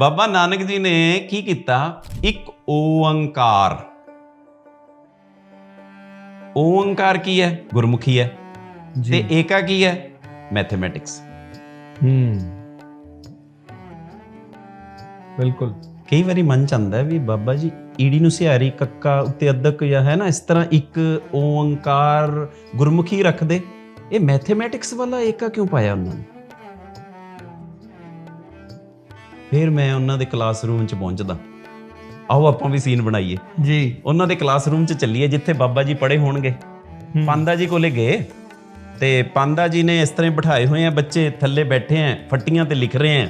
ਬਾਬਾ ਨਾਨਕ ਜੀ ਨੇ ਕੀ ਕੀਤਾ? ਇੱਕ ਓੰਕਾਰ ਓੰਕਾਰ ਕੀ ਹੈ? ਗੁਰਮੁਖੀ ਹੈ। ਤੇ ਏਕਾ ਕੀ ਹੈ? ਮੈਥਮੈਟਿਕਸ ਹੂੰ। ਬਿਲਕੁਲ। ਕਈ ਵਾਰੀ ਮਨ ਚ ਆਉਂਦਾ ਹੈ ਵੀ ਬਾਬਾ ਜੀ ਈੜੀ ਨੂੰ ਸਿਹਾਰੀ ਕੱਕਾ ਉੱਤੇ ਅੱਧਕ ਜਾਂ ਹੈ ਨਾ ਇਸ ਤਰ੍ਹਾਂ ਇੱਕ ਓੰਕਾਰ ਗੁਰਮੁਖੀ ਰੱਖਦੇ। ਇਹ ਮੈਥਮੈਟਿਕਸ ਵਾਲਾ ਏਕਾ ਕਿਉਂ ਪਾਇਆ ਉਹਨਾਂ ਨੇ? ਫਿਰ ਮੈਂ ਉਹਨਾਂ ਦੇ ਕਲਾਸਰੂਮ ਚ ਪਹੁੰਚਦਾ। ਆਓ ਆਪਾਂ ਵੀ ਸੀਨ ਬਣਾਈਏ। ਜੀ। ਉਹਨਾਂ ਦੇ ਕਲਾਸਰੂਮ ਚ ਚੱਲੀਏ ਜਿੱਥੇ ਬਾਬਾ ਜੀ ਪੜ੍ਹੇ ਹੋਣਗੇ। ਪਾਂਦਾ ਜੀ ਕੋਲੇ ਗਏ ਤੇ ਪਾਂਦਾ ਜੀ ਨੇ ਇਸ ਤਰ੍ਹਾਂ ਬਿਠਾਏ ਹੋਏ ਆ ਬੱਚੇ ਥੱਲੇ ਬੈਠੇ ਆ ਫੱਟੀਆਂ ਤੇ ਲਿਖ ਰਹੇ ਆ।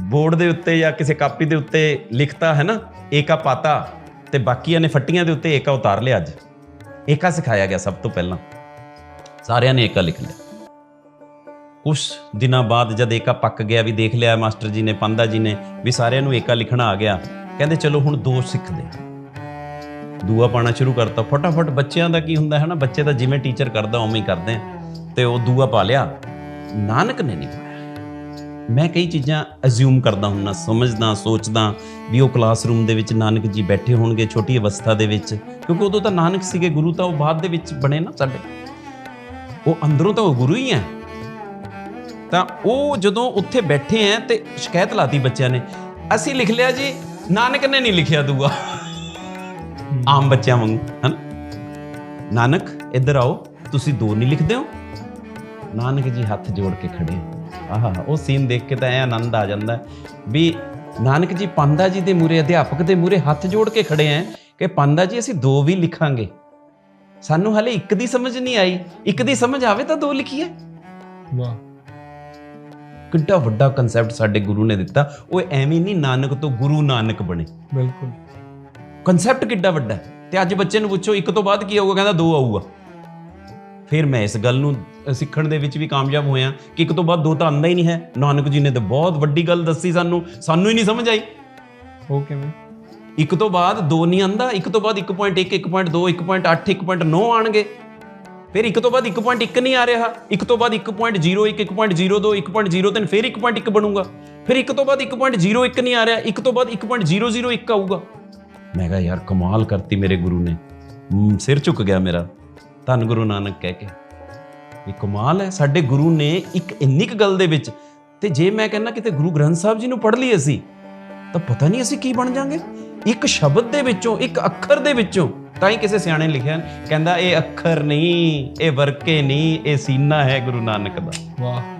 ਬੋਰਡ ਦੇ ਉੱਤੇ ਜਾਂ ਕਿਸੇ ਕਾਪੀ ਦੇ ਉੱਤੇ ਲਿਖਤਾ ਹੈ ਨਾ ਏਕਾ ਪਾਤਾ ਤੇ ਬਾਕੀਆਂ ਨੇ ਫੱਟੀਆਂ ਦੇ ਉੱਤੇ ਏਕਾ ਉਤਾਰ ਲਿਆ ਅੱਜ। ਏਕਾ ਸਿਖਾਇਆ ਗਿਆ ਸਭ ਤੋਂ ਪਹਿਲਾਂ। ਸਾਰਿਆਂ ਨੇ ਏਕਾ ਲਿਖ ਲਿਆ। ਕੁਝ ਦਿਨਾਂ ਬਾਅਦ ਜਦ ਏਕਾ ਪੱਕ ਗਿਆ ਵੀ ਦੇਖ ਲਿਆ ਮਾਸਟਰ ਜੀ ਨੇ ਪਾਂਦਾ ਜੀ ਨੇ, ਵੀ ਸਾਰਿਆਂ ਨੂੰ ਏਕਾ ਲਿਖਣਾ ਆ ਗਿਆ, ਕਹਿੰਦੇ ਚਲੋ ਹੁਣ ਦੋ ਸਿੱਖਦੇ ਹਾਂ। ਦੂਆ ਪਾਣਾ ਸ਼ੁਰੂ ਕਰਤਾ। ਫਟਾਫਟ ਬੱਚਿਆਂ ਦਾ ਕੀ ਹੁੰਦਾ ਹੈ ਨਾ, ਬੱਚੇ ਦਾ ਜਿਵੇਂ ਟੀਚਰ ਕਰਦਾ ਉਵੇਂ ਹੀ ਕਰਦੇ ਆ ਤੇ ਉਹ ਦੂਆ ਪਾ ਲਿਆ, ਨਾਨਕ ਨੇ ਨਹੀਂ ਪਾਇਆ। ਮੈਂ ਕਈ ਚੀਜ਼ਾਂ ਅਜ਼ਿਊਮ ਕਰਦਾ ਹੁੰਨਾ, ਸਮਝਦਾ, ਸੋਚਦਾ ਵੀ ਉਹ ਕਲਾਸਰੂਮ ਦੇ ਵਿੱਚ ਨਾਨਕ ਜੀ ਬੈਠੇ ਹੋਣਗੇ ਛੋਟੀ ਅਵਸਥਾ ਦੇ ਵਿੱਚ, ਕਿਉਂਕਿ ਉਦੋਂ ਤਾਂ ਨਾਨਕ ਸੀਗੇ, ਗੁਰੂ ਤਾਂ ਉਹ ਬਾਅਦ ਦੇ ਵਿੱਚ ਬਣੇ ਨਾ ਸਾਡੇ। ਉਹ ਅੰਦਰੋਂ ਤਾਂ ਉਹ ਗੁਰੂ ਹੀ ਹੈ। ਤਾਂ ਉਹ ਜਦੋਂ ਉੱਥੇ ਬੈਠੇ ਆ ਤੇ ਸ਼ਿਕਾਇਤ ਲਾਤੀ ਬੱਚਿਆਂ ਨੇ, ਅਸੀਂ ਲਿਖ ਲਿਆ ਜੀ, ਨਾਨਕ ਨੇ ਨਹੀਂ ਲਿਖਿਆ ਦੂਆ। ਆਮ ਬੱਚਿਆਂ ਵਾਂਗੂ, ਹਨ? ਨਾਨਕ, ਇੱਧਰ ਆਓ, ਤੁਸੀਂ ਦੋ ਨਹੀਂ ਲਿਖਦੇ ਹੋ? ਨਾਨਕ ਜੀ ਹੱਥ ਜੋੜ ਕੇ ਖੜੇ ਆ। ਆਹਾ, ਉਹ ਸੀਨ ਦੇਖ ਕੇ ਤਾਂ ਐ ਆਨੰਦ ਆ ਜਾਂਦਾ ਵੀ ਨਾਨਕ ਜੀ ਪਾਂਦਾ ਜੀ ਦੇ ਮੂਰੇ ਅਧਿਆਪਕ ਦੇ ਮੂਰੇ ਹੱਥ ਜੋੜ ਕੇ ਖੜੇ ਆ ਕਿ ਪਾਂਦਾ ਜੀ, ਅਸੀਂ ਦੋ ਵੀ ਲਿਖਾਂਗੇ। ਸਾਨੂੰ ਹਲੇ ਇੱਕ ਦੀ ਸਮਝ ਨਹੀਂ ਆਈ। ਇੱਕ ਦੀ ਸਮਝ ਆਵੇ ਤਾਂ ਦੋ ਲਿਖੀਏ। ਵਾਹ। ਕਿੱਡਾ ਵੱਡਾ ਕਨਸੈਪਟ ਸਾਡੇ ਗੁਰੂ ਨੇ ਦਿੱਤਾ। ਉਹ ਐਵੇਂ ਨਹੀਂ ਨਾਨਕ ਤੋਂ ਗੁਰੂ ਨਾਨਕ ਬਣੇ। ਬਿਲਕੁਲ। ਕਨਸੈਪਟ ਕਿੱਡਾ ਵੱਡਾ। ਤੇ ਅੱਜ ਬੱਚੇ ਨੂੰ ਪੁੱਛੋ ਇੱਕ ਤੋਂ ਬਾਅਦ ਕੀ ਆਊਗਾ? ਕਹਿੰਦਾ ਦੋ ਆਊਗਾ। ਫਿਰ ਮੈਂ ਇਸ ਗੱਲ ਨੂੰ ਸਿੱਖਣ ਦੇ ਵਿੱਚ ਵੀ ਕਾਮਯਾਬ ਹੋਇਆ ਕਿ ਇੱਕ ਤੋਂ ਬਾਅਦ ਦੋ ਤਾਂ ਆਂਦਾ ਹੀ ਨਹੀਂ ਹੈ। ਨਾਨਕ ਜੀ ਨੇ ਤਾਂ ਬਹੁਤ ਵੱਡੀ ਗੱਲ ਦੱਸੀ ਸਾਨੂੰ। ਸਾਨੂੰ ਹੀ ਨਹੀਂ ਸਮਝ ਆਈ। ਉਹ ਕਿਵੇਂ? ਇੱਕ ਤੋਂ ਬਾਅਦ ਦੋ ਨਹੀਂ ਆਂਦਾ ਇੱਕ ਤੋਂ ਬਾਅਦ 1.1 1.2 1.8 1.9 ਆਣਗੇ ਫਿਰ ਇੱਕ ਤੋਂ ਬਾਅਦ 1.1 ਨਹੀਂ ਆ ਰਿਹਾ। ਇੱਕ ਤੋਂ ਬਾਅਦ 1.01 1.02 1.03 ਫਿਰ 1.1 ਬਣੂਗਾ। ਫਿਰ ਇੱਕ ਤੋਂ ਬਾਅਦ 1.01 ਨਹੀਂ ਆ ਰਿਹਾ। ਇੱਕ ਤੋਂ ਬਾਅਦ 1.001 ਆਊਗਾ। ਮੈਂ ਕਿਹਾ, ਯਾਰ, ਕਮਾਲ ਕਰਤੀ ਮੇਰੇ ਗੁਰੂ ਨੇ। ਸਿਰ ਝੁਕ ਗਿਆ ਮੇਰਾ। ਧੰਨ ਗੁਰੂ ਨਾਨਕ ਕਹਿ ਕੇ। ਇਹ ਕਮਾਲ ਹੈ, ਸਾਡੇ ਗੁਰੂ ਨੇ ਇੱਕ ਇੰਨੀ ਕੁ ਗੱਲ ਦੇ ਵਿੱਚ। ਤੇ ਜੇ ਮੈਂ ਕਹਿੰਦਾ ਕਿਤੇ ਗੁਰੂ ਗ੍ਰੰਥ ਸਾਹਿਬ ਜੀ ਨੂੰ ਪੜ੍ਹ ਲਈ ਅਸੀਂ, ਤਾਂ ਪਤਾ ਨਹੀਂ ਅਸੀਂ ਕੀ ਬਣ ਜਾਾਂਗੇ? ਇੱਕ ਸ਼ਬਦ ਦੇ ਵਿੱਚੋਂ, ਇੱਕ ਅੱਖਰ ਦੇ ਵਿੱਚੋਂ ਤਾਂ ਹੀ ਕਿਸੇ ਸਿਆਣੇ ਨੇ ਲਿਖਿਆ, ਕਹਿੰਦਾ, ਇਹ ਅੱਖਰ ਨਹੀਂ, ਇਹ ਵਰਕੇ ਨਹੀਂ, ਇਹ ਸੀਨਾ ਹੈ ਗੁਰੂ ਨਾਨਕ ਦਾ। ਵਾਹ।